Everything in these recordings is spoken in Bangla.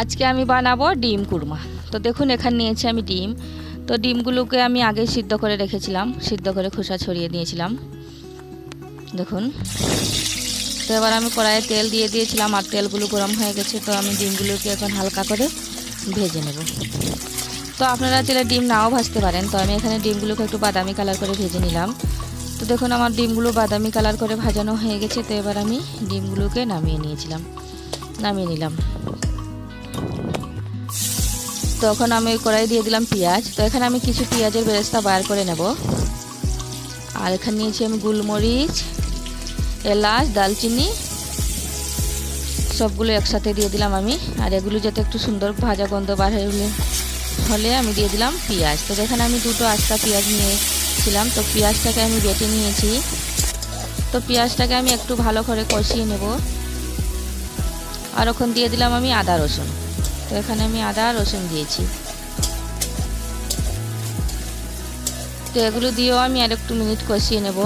আজকে আমি বানাবো ডিম কুরমা। তো দেখুন, এখানে নিয়েছি আমি ডিম। তো ডিমগুলোকে আমি আগে সিদ্ধ করে রেখেছিলাম। সিদ্ধ করে খোসা ছড়িয়ে দিয়েছিলাম। দেখুন। তো এবার আমি কড়াইয়ে তেল দিয়ে দিয়েছিলাম আর তেলগুলো গরম হয়ে গেছে। তো আমি ডিমগুলোকে এখন হালকা করে ভেজে নেব। তো আপনারা চাইলে ডিম নাও ভাজতে পারেন। তো আমি এখানে ডিমগুলোকে একটু বাদামি কালার করে ভেজে নিলাম। তো দেখুন, আমার ডিমগুলো বাদামি কালার করে ভাজানো হয়ে গেছে। তো এবার আমি ডিমগুলোকে নামিয়ে নিয়েছিলাম। নামিয়ে নিলাম। তখন আমি কড়াই দিয়ে দিলাম পেঁয়াজ। তো এখানে আমি কিছু পেঁয়াজের বেরেস্তা বার করে নেব। আর এখানে নিয়েছি আমি গোলমরিচ, এলাচ দালচিনি সবগুলো একসাথে দিয়ে দিলাম আমি। আর এগুলো যাতে একটু সুন্দর ভাজা গন্ধ বার হলে হলে আমি দিয়ে দিলাম পেঁয়াজ। তো এখানে আমি দুটো আস্তা পেঁয়াজ নিয়েছিলাম, তো পেঁয়াজটাকে আমি বেটে নিয়েছি। তো পেঁয়াজটাকে আমি একটু ভালো করে কষিয়ে নেব। আর ওখান দিয়ে দিলাম আমি আদা রসুন। তো এখানে আমি আদা, রসুন দিয়েছি। তো এগুলো দিয়েও আমি আর একটু মিনিট কষিয়ে নেব।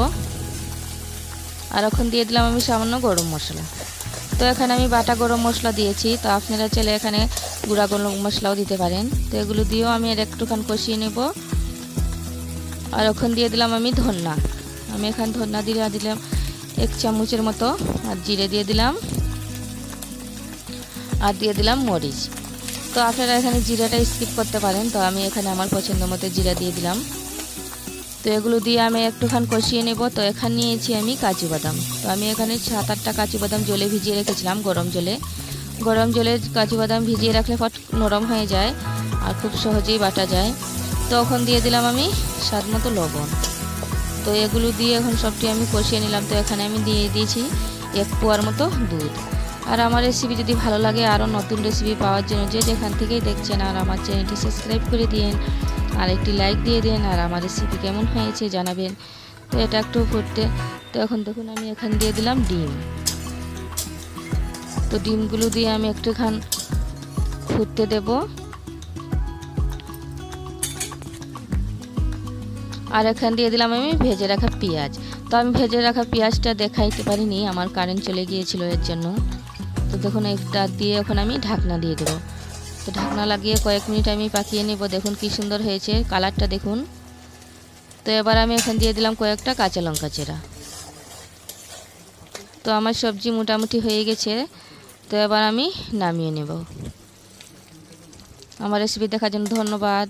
আর এখন দিয়ে দিলাম আমি সামান্য গরম মশলা। তো এখানে আমি বাটা গরম মশলা দিয়েছি। তো আপনারা চাইলে এখানে গুঁড়া গরম মশলাও দিতে পারেন। তো এগুলো দিয়েও আমি আর একটুখান কষিয়ে নেব। আর ওখান দিয়ে দিলাম আমি ধন্না। আমি এখানে ধন্না দিয়ে দিলাম এক চামচের মতো। আর জিরে দিয়ে দিলাম। আর দিয়ে দিলাম মরিচ। তো আপনারা এখানে জিরাটা স্কিপ করতে পারেন। তো আমি এখানে আমার পছন্দ মতো জিরা দিয়ে দিলাম। তো এগুলো দিয়ে আমি একটুখান কষিয়ে নেব। তো এখানে নিয়েছি আমি কাজু বাদাম। তো আমি এখানে সাত আটটা কাজু বাদাম জলে ভিজিয়ে রেখেছিলাম গরম জলে। গরম জলে কাজু বাদাম ভিজিয়ে রাখলে ফট নরম হয়ে যায় আর খুব সহজেই বাটা যায়। তো এখন দিয়ে দিলাম আমি স্বাদ মতো লবণ। তো এগুলো দিয়ে এখন সবটি আমি কষিয়ে নিলাম। তো এখানে আমি দিয়ে দিয়েছি এক পোয়ার মতো দুধ। আর আমার রেসিপি যদি ভালো লাগে আরও নতুন রেসিপি পাওয়ার জন্য যে যেখান থেকেই দেখছেন, আর আমার চ্যানেলটি সাবস্ক্রাইব করে দিন আর একটি লাইক দিয়ে দিন, আর আমার রেসিপি কেমন হয়েছে জানাবেন। তো এটা একটু ফুটতে তো এখন দেখুন, আমি এখান দিয়ে দিলাম ডিম। তো ডিমগুলো দিয়ে আমি একটুখান ফুটতে দেব। আর এখান দিয়ে দিলাম আমি ভেজে রাখা পেঁয়াজ। তো আমি ভেজে রাখা পেঁয়াজটা দেখাইতে পারিনি, আমার কারেন্ট চলে গিয়েছিল এর জন্য। তো দেখুন একটা দিয়ে এখন আমি ঢাকনা দিয়ে দেবো। তো ঢাকনা লাগিয়ে কয়েক মিনিট আমি পাকিয়ে নেব। দেখুন কি সুন্দর হয়েছে কালারটা দেখুন। তো এবার আমি এখন দিয়ে দিলাম কয়েকটা কাঁচা লঙ্কা চেরা। তো আমার সবজি মোটামুটি হয়ে গেছে। তো এবার আমি নামিয়ে নেব। আমার রেসিপি দেখার জন্য ধন্যবাদ।